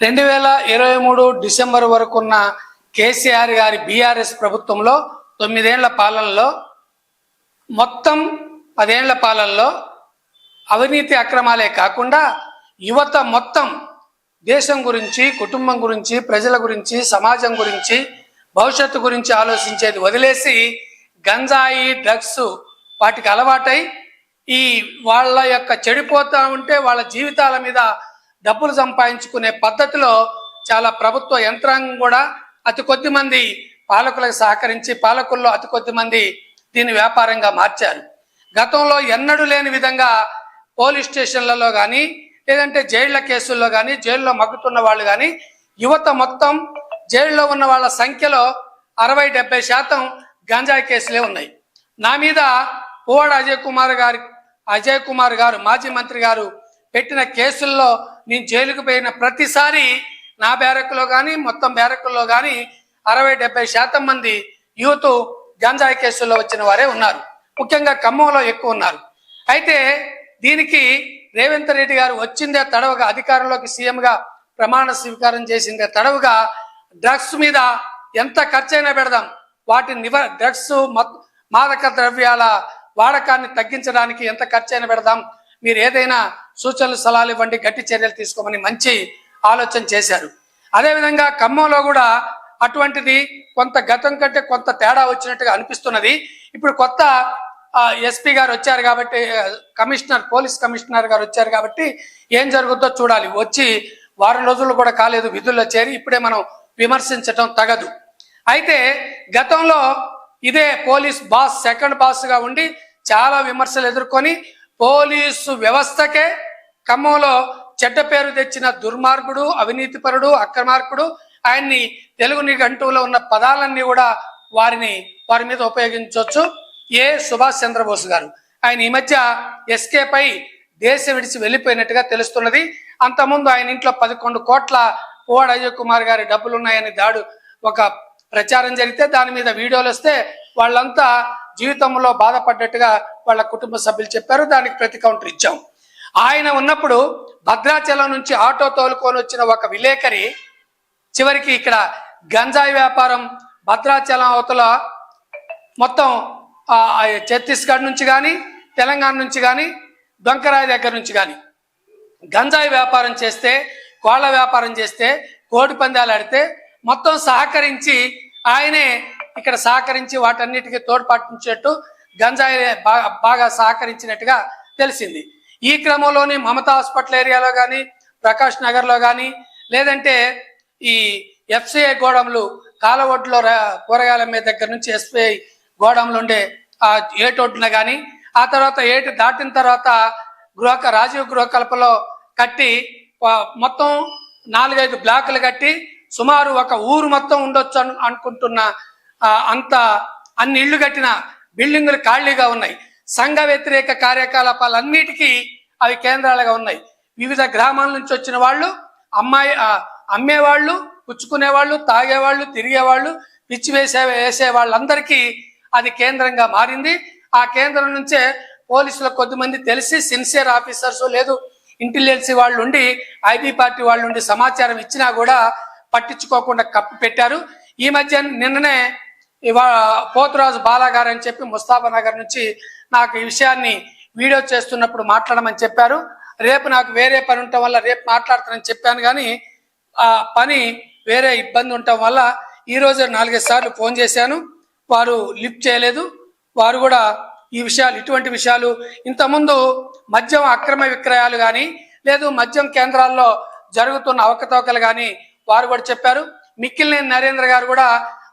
రెండు వేల ఇరవై మూడు డిసెంబర్ వరకున్న కేసీఆర్ గారి బీఆర్ఎస్ ప్రభుత్వంలో తొమ్మిదేళ్ళ పాలనలో మొత్తం పదేళ్ళ పాలనలో అవినీతి అక్రమాలే కాకుండా యువత మొత్తం దేశం గురించి కుటుంబం గురించి ప్రజల గురించి సమాజం గురించి భవిష్యత్తు గురించి ఆలోచించేది వదిలేసి గంజాయి డ్రగ్స్ వాటికి అలవాటై ఈ వాళ్ళ యొక్క చెడిపోతూ ఉంటే వాళ్ళ జీవితాల మీద డబ్బులు సంపాదించుకునే పద్ధతిలో చాలా ప్రభుత్వ యంత్రాంగం కూడా అతి కొద్ది మంది పాలకులకు సహకరించి పాలకుల్లో అతి కొద్ది మంది దీన్ని వ్యాపారంగా మార్చారు. గతంలో ఎన్నడూ లేని విధంగా పోలీస్ స్టేషన్లలో కానీ లేదంటే జైళ్ళ కేసుల్లో కానీ జైల్లో మగ్గుతున్న వాళ్ళు కానీ యువత మొత్తం జైల్లో ఉన్న వాళ్ళ సంఖ్యలో అరవై డెబ్బై శాతం గంజాయి కేసులే ఉన్నాయి. నా మీద పువ్వాడ అజయ్ కుమార్ గారి అజయ్ కుమార్ గారు మాజీ మంత్రి గారు పెట్టిన కేసుల్లో నేను జైలుకు పోయిన ప్రతిసారి నా బ్యారక్లో కానీ మొత్తం బ్యారకుల్లో కానీ అరవై డెబ్బై శాతం మంది యూత్ గంజాయి కేసుల్లో వచ్చిన వారే ఉన్నారు. ముఖ్యంగా ఖమ్మంలో ఎక్కువ ఉన్నారు. అయితే దీనికి రేవంత్ రెడ్డి గారు వచ్చిందే తడవగా అధికారంలోకి సీఎంగా ప్రమాణ స్వీకారం చేసిందే తడవుగా డ్రగ్స్ మీద ఎంత ఖర్చైనా పెడదాం. వాటి నివ డ్రగ్స్ మత్- మాదక ద్రవ్యాల వాడకాన్ని తగ్గించడానికి ఎంత ఖర్చైనా పెడదాం. మీరు ఏదైనా సూచనలు సలహాలు ఇవ్వండి గట్టి చర్యలు తీసుకోమని మంచి ఆలోచన చేశారు. అదేవిధంగా ఖమ్మంలో కూడా అటువంటిది కొంత గతం కంటే కొంత తేడా వచ్చినట్టుగా అనిపిస్తున్నది. ఇప్పుడు కొత్త ఎస్పీ గారు వచ్చారు కాబట్టి కమిషనర్ పోలీస్ కమిషనర్ గారు వచ్చారు కాబట్టి ఏం జరుగుతుందో చూడాలి. వచ్చి వారం రోజులు కూడా కాలేదు విధుల్లో చేరి ఇప్పుడే మనం విమర్శించటం తగదు. అయితే గతంలో ఇదే పోలీస్ బాస్ సెకండ్ బాస్గా ఉండి చాలా విమర్శలు ఎదుర్కొని పోలీసు వ్యవస్థకే ఖమ్మంలో చెడ్డ పేరు తెచ్చిన దుర్మార్గుడు అవినీతిపరుడు అక్రమార్కుడు ఆయన్ని తెలుగు నిఘంటువులో ఉన్న పదాలన్నీ కూడా వారిని వారి మీద ఉపయోగించవచ్చు. ఏ సుభాష్ చంద్రబోస్ గారు? ఆయన ఈ మధ్య ఎస్కే పై దేశం విడిచి వెళ్ళిపోయినట్టుగా తెలుస్తున్నది. అంతకుముందు ఆయన ఇంట్లో పదకొండు కోట్ల పువ్వాడ అజయ్ కుమార్ గారి డబ్బులు ఉన్నాయని దాడు ఒక ప్రచారం జరిగితే దాని మీద వీడియోలు వస్తే వాళ్ళంతా జీవితంలో బాధపడ్డట్టుగా వాళ్ళ కుటుంబ సభ్యులు చెప్పారు. దానికి ప్రతి కౌంటర్ ఇచ్చాం. ఆయన ఉన్నప్పుడు భద్రాచలం నుంచి ఆటో తోలుకొని వచ్చిన ఒక విలేకరి చివరికి ఇక్కడ గంజాయి వ్యాపారం భద్రాచలం అవతల మొత్తం ఛత్తీస్గఢ్ నుంచి కానీ తెలంగాణ నుంచి కానీ దొంకరాయి దగ్గర నుంచి కానీ గంజాయి వ్యాపారం చేస్తే కోళ్ళ వ్యాపారం చేస్తే కోడి పందాలు ఆడితే మొత్తం సహకరించి ఆయనే ఇక్కడ సహకరించి వాటన్నిటికీ తోడ్పాటించేట్టు గంజాయి బాగా బాగా సహకరించినట్టుగా తెలిసింది. ఈ క్రమంలోని మమతా హాస్పిటల్ ఏరియాలో కానీ ప్రకాష్ నగర్లో కానీ లేదంటే ఈ ఎఫ్సిఐ గోడౌన్లు కాలవొడ్లో కూరగాయల మీద దగ్గర నుంచి ఎస్బీఐ గోడౌన్లు ఉండే ఆ ఏటొడ్డున కానీ ఆ తర్వాత ఏటు దాటిన తర్వాత గృహ రాజీవ్ గృహకల్పలో కట్టి మొత్తం నాలుగైదు బ్లాకులు కట్టి సుమారు ఒక ఊరు మొత్తం ఉండొచ్చు అనుకుంటున్న అంత అన్ని ఇళ్ళు కట్టిన బిల్డింగులు ఖాళీగా ఉన్నాయి. సంఘ వ్యతిరేక కార్యకలాపాలన్నిటికీ అవి కేంద్రాలుగా ఉన్నాయి. వివిధ గ్రామాల నుంచి వచ్చిన వాళ్ళు అమ్మాయి అమ్మేవాళ్ళు పుచ్చుకునేవాళ్ళు తాగేవాళ్ళు తిరిగేవాళ్ళు పిచ్చి వేసే వేసే వాళ్ళందరికీ అది కేంద్రంగా మారింది. ఆ కేంద్రం నుంచే పోలీసులు కొద్దిమంది తెలిసి సిన్సియర్ ఆఫీసర్స్ లేదు ఇంటెలిజెన్సీ వాళ్ళు ఉండి ఐబీ పార్టీ వాళ్ళు ఉండి సమాచారం ఇచ్చినా కూడా పట్టించుకోకుండా కప్పు పెట్టారు. ఈ మధ్య నిన్ననే పోతురాజు బాలాగారు అని చెప్పి ముస్తాఫా నగర్ నుంచి నాకు ఈ విషయాన్ని వీడియో చేస్తున్నప్పుడు మాట్లాడమని చెప్పారు. రేపు నాకు వేరే పని ఉండటం వల్ల రేపు మాట్లాడతానని చెప్పాను కానీ ఆ పని వేరే ఇబ్బంది ఉండటం వల్ల ఈ రోజు నాలుగైదు సార్లు ఫోన్ చేశాను. వారు లిఫ్ట్ చేయలేదు. వారు కూడా ఈ విషయాలు ఇటువంటి విషయాలు ఇంతకుముందు మద్యం అక్రమ విక్రయాలు కానీ లేదు మద్యం కేంద్రాల్లో జరుగుతున్న అవకతవకలు కానీ వారు కూడా చెప్పారు. మిక్కిలినేని నరేంద్ర గారు కూడా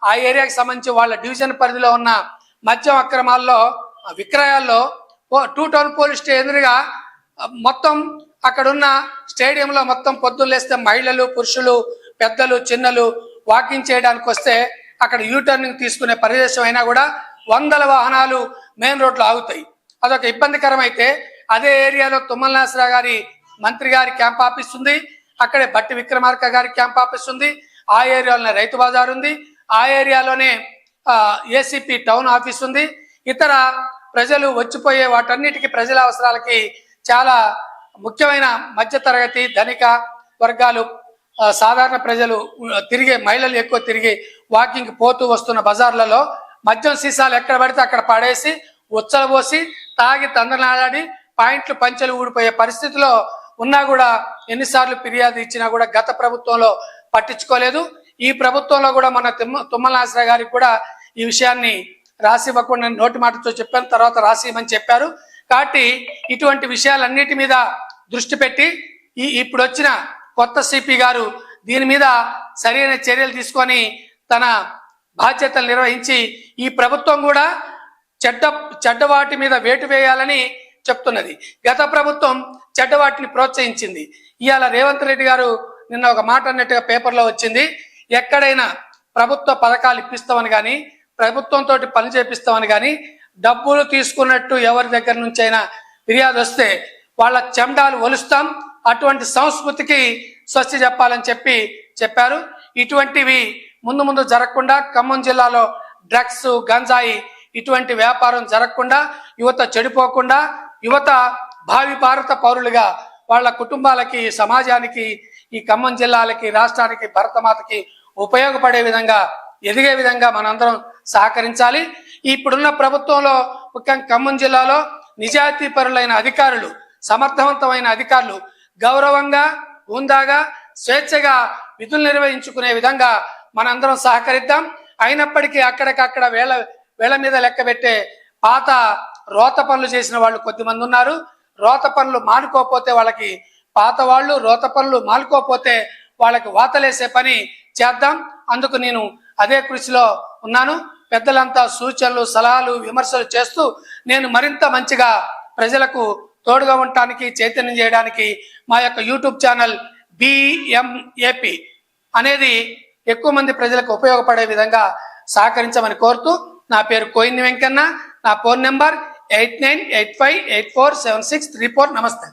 ఆ ఏరియాకి సంబంధించి వాళ్ళ డివిజన్ పరిధిలో ఉన్న మద్యం అక్రమాల్లో విక్రయాల్లో టూ టౌన్ పోలీస్ స్టేషన్ ఎదురుగా మొత్తం అక్కడున్న స్టేడియంలో మొత్తం పొద్దున్న లేస్తే మహిళలు పురుషులు పెద్దలు చిన్నలు వాకింగ్ చేయడానికి వస్తే అక్కడ యూటర్నింగ్ తీసుకునే ప్రదేశం అయినా కూడా వందల వాహనాలు మెయిన్ రోడ్లో ఆగుతాయి. అదొక ఇబ్బందికరమైతే అదే ఏరియాలో తుమ్మల నాసరా గారి మంత్రి గారి క్యాంప్ ఆఫీస్ ఉంది. అక్కడే బట్టి విక్రమార్క గారి క్యాంప్ ఆఫీస్ ఉంది. ఆ ఏరియాలోనే రైతు బజార్ ఉంది. ఆ ఏరియాలోనే ఏసీపీ టౌన్ ఆఫీస్ ఉంది. ఇతర ప్రజలు వచ్చిపోయే వాటన్నిటికీ ప్రజల అవసరాలకి చాలా ముఖ్యమైన మధ్యతరగతి ధనిక వర్గాలు సాధారణ ప్రజలు తిరిగే మహిళలు ఎక్కువ తిరిగి వాకింగ్ పోతూ వస్తున్న బజార్లలో మద్యం సీసాలు ఎక్కడ పడితే అక్కడ పడేసి ఉచ్చలు పోసి తాగి తందనాడాడి పాయింట్లు పంచెలు ఊడిపోయే పరిస్థితిలో ఉన్నా కూడా ఎన్నిసార్లు ఫిర్యాదు ఇచ్చినా కూడా గత ప్రభుత్వంలో పట్టించుకోలేదు. ఈ ప్రభుత్వంలో కూడా మన తుమ్మ తుమ్మల గారికి కూడా ఈ విషయాన్ని రాసి ఇవ్వకుండా నోటి మాటతో చెప్పాను తర్వాత రాసి ఇవ్వమని చెప్పారు. కాబట్టి ఇటువంటి విషయాలన్నిటి మీద దృష్టి పెట్టి ఈ ఇప్పుడు వచ్చిన కొత్త సిపి గారు దీని మీద సరైన చర్యలు తీసుకొని తన బాధ్యతలు నిర్వహించి ఈ ప్రభుత్వం కూడా చెడ్డ చెడ్డవాటి మీద వేటు వేయాలని చెప్తున్నది. గత ప్రభుత్వం చెడ్డవాటిని ప్రోత్సహించింది. ఇవాళ రేవంత్ రెడ్డి గారు నిన్న ఒక మాట అన్నట్టుగా పేపర్లో వచ్చింది. ఎక్కడైనా ప్రభుత్వ పథకాలు ఇప్పిస్తామని కానీ ప్రభుత్వంతో పని చేపిస్తామని కానీ డబ్బులు తీసుకున్నట్టు ఎవరి దగ్గర నుంచి అయినా ఫిర్యాదు వస్తే వాళ్ళ చెండాలు ఒలుస్తాం. అటువంటి సంస్కృతికి స్వస్తి చెప్పాలని చెప్పి చెప్పారు. ఇటువంటివి ముందు ముందు జరగకుండా ఖమ్మం జిల్లాలో డ్రగ్స్ గంజాయి ఇటువంటి వ్యాపారం జరగకుండా యువత చెడిపోకుండా యువత భావి భారత పౌరులుగా వాళ్ళ కుటుంబాలకి సమాజానికి ఈ ఖమ్మం జిల్లాలకి రాష్ట్రానికి భరతమాతకి ఉపయోగపడే విధంగా ఎదిగే విధంగా మనందరం సహకరించాలి. ఇప్పుడున్న ప్రభుత్వంలో ముఖ్యంగా ఖమ్మం జిల్లాలో నిజాయితీపరులైన అధికారులు సమర్థవంతమైన అధికారులు గౌరవంగా హుందాగా స్వేచ్ఛగా విధులు నిర్వహించుకునే విధంగా మనందరం సహకరిద్దాం. అయినప్పటికీ అక్కడికక్కడ వేళ వేళ మీద లెక్క పెట్టే పాత రోత పనులు చేసిన వాళ్ళు కొద్దిమంది ఉన్నారు. రోత పనులు మానుకోకపోతే వాళ్ళకి పాత వాళ్ళు రోత పనులు మానుకోకపోతే వాళ్ళకి వాతలేసే పని చేద్దాం. అందుకు నేను అదే కృషిలో ఉన్నాను. పెద్దలంతా సూచనలు సలహాలు విమర్శలు చేస్తూ నేను మరింత మంచిగా ప్రజలకు తోడుగా ఉండటానికి చైతన్యం చేయడానికి మా యొక్క యూట్యూబ్ ఛానల్ బిఎంఏపి అనేది ఎక్కువ మంది ప్రజలకు ఉపయోగపడే విధంగా సహకరించమని కోరుతూ నా పేరు కోయిన్ వెంకన్న నా phone number eight nine eight five eight four seven six three four. నమస్తే.